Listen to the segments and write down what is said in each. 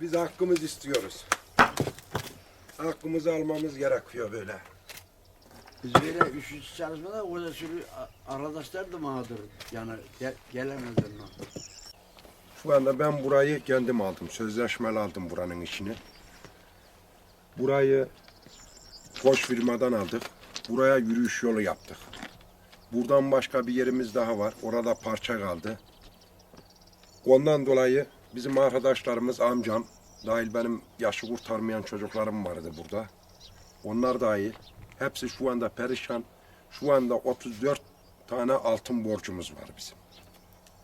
Biz hakkımız istiyoruz. Hakkımızı almamız gerekiyor böyle. Biz böyle üç üç çalışmada orada sürü arkadaşlar da mağdur. Yani ge gelemezler. Şu anda ben burayı kendim aldım. Sözleşmeli aldım buranın içini. Burayı Koç firmadan aldık. Buraya yürüyüş yolu yaptık. Buradan başka bir yerimiz daha var. Orada parça kaldı. Ondan dolayı bizim arkadaşlarımız, amcam, dahil benim yaşı kurtarmayan çocuklarım vardı burada. Onlar dahil. Hepsi şu anda perişan. Şu anda 34 tane altın borcumuz var bizim.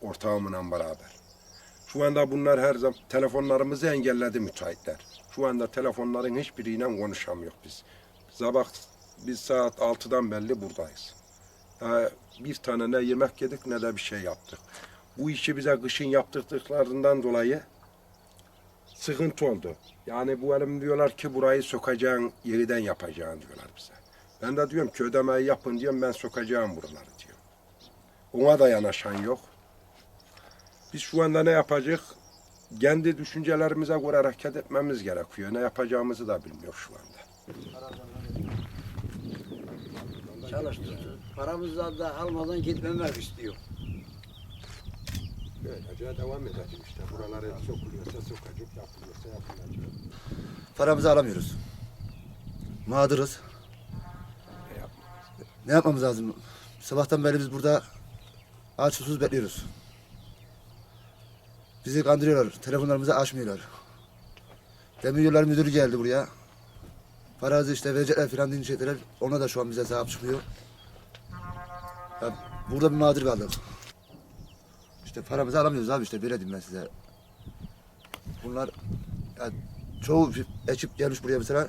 Ortağımla beraber. Şu anda bunlar her zaman telefonlarımızı engelledi müteahhitler. Şu anda telefonların hiçbiriyle konuşamıyor biz. Sabah biz saat 6'dan belli buradayız. Daha bir tane ne yemek yedik ne de bir şey yaptık. Bu işi bize kışın yaptırdıklarından dolayı sıkıntı oldu. Yani bu elim diyorlar ki burayı sokacağın yeniden yapacaksın diyorlar bize. Ben de diyorum ki ödemeyi yapın diyorum ben sokacağım buraları diyor. Ona da yanaşan yok. Biz şu anda ne yapacak? Kendi düşüncelerimize göre hareket etmemiz gerekiyor. Ne yapacağımızı da bilmiyor şu anda. Çalıştık. Paramızdan da almadan gitmemek istiyor. Böylece devam edeceğim işte. Buraları sokuluyorsa sokacak, yapılıyorsa yapılacak. Paramızı alamıyoruz. Mağduruz. Ne yapmamız lazım? Sabahtan beri biz burada aç susuz bekliyoruz. Bizi kandırıyorlar. Telefonlarımızı açmıyorlar. Demiryollar müdürü geldi buraya. Paranızı işte verecekler filan deyince şeyler. Ona da şu an bize sahip çıkmıyor. Ya burada bir mağdur kaldık. İşte paramızı alamıyoruz abi işte böyle ben size. Bunlar ya çoğu ekip gelmiş buraya mesela.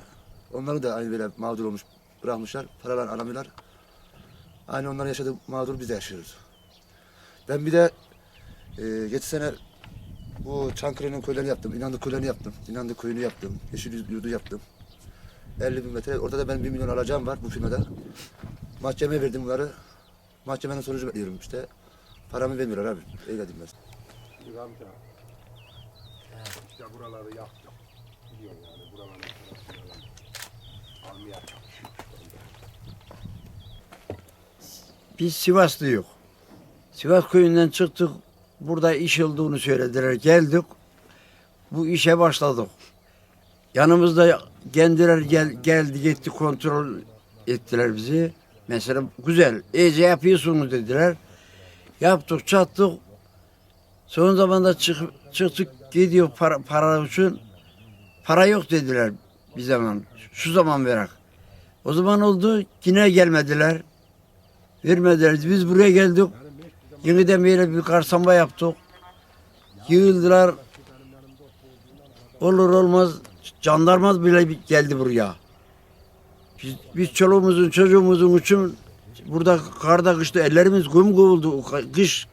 Onları da aynı böyle mağdur olmuş bırakmışlar. Paralar alamıyorlar. Aynı onların yaşadığı mağdur biz de yaşıyoruz. Ben bir de e, geçen sene bu Çankırı'nın köylerini yaptım. İnandık köylerini yaptım. İnandık köyünü yaptım. Yeşil yurdu yaptım. 50 bin metre. Orada da ben 1 milyon alacağım var bu firmada. Mahkemeye verdim bunları. Mahkemenin sonucu bekliyorum işte. Paramı vermiyorlar abi. Öyle ben. Şimdi amca, işte buraları yaptık. Biliyorsun yani buraların almaya çalışıyoruz. Biz Sivaslıyız. Sivas köyünden çıktık. Burada iş olduğunu söylediler. Geldik. Bu işe başladık. Yanımızda kendileri gel, geldi gitti kontrol ettiler bizi. Mesela güzel, iyice yapıyorsunuz dediler. Yaptık, çattık. Son zamanda çık, çıktık gidiyor para, para için. Para yok dediler bir zaman. Şu zaman verak. O zaman oldu yine gelmediler. Vermediler. Biz buraya geldik. Yeniden böyle bir karsamba yaptık. Yığıldılar. Olur olmaz jandarma bile geldi buraya. Biz, biz çoluğumuzun çocuğumuzun için burada karda kışta ellerimiz kum kovuldu. Kış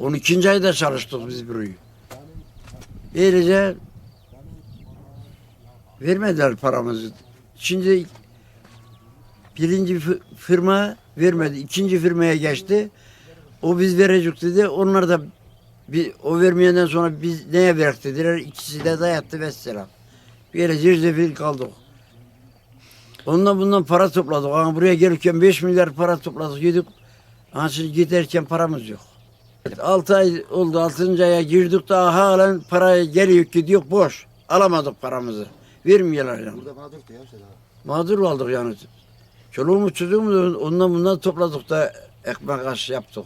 12. ayda çalıştık biz burayı. Böylece vermediler paramızı. Şimdi birinci fi- firma vermedi. ikinci firmaya geçti. O biz verecek dedi. Onlar da bir, o vermeyenden sonra biz neye verek dediler. İkisi de dayattı vesselam. Yere zirzefil kaldık. Ondan bundan para topladık. Ama buraya gelirken 5 milyar para topladık yedik. Ama şimdi giderken paramız yok. 6 ay oldu. 6. aya girdik daha halen paraya geliyor gidiyor boş. Alamadık paramızı. Vermiyorlar yani. Burada mağdur ya işte daha. Mağdur kaldık yani. Çoluğumuz çocuğumuz ondan bundan topladık da ekmek aş yaptık.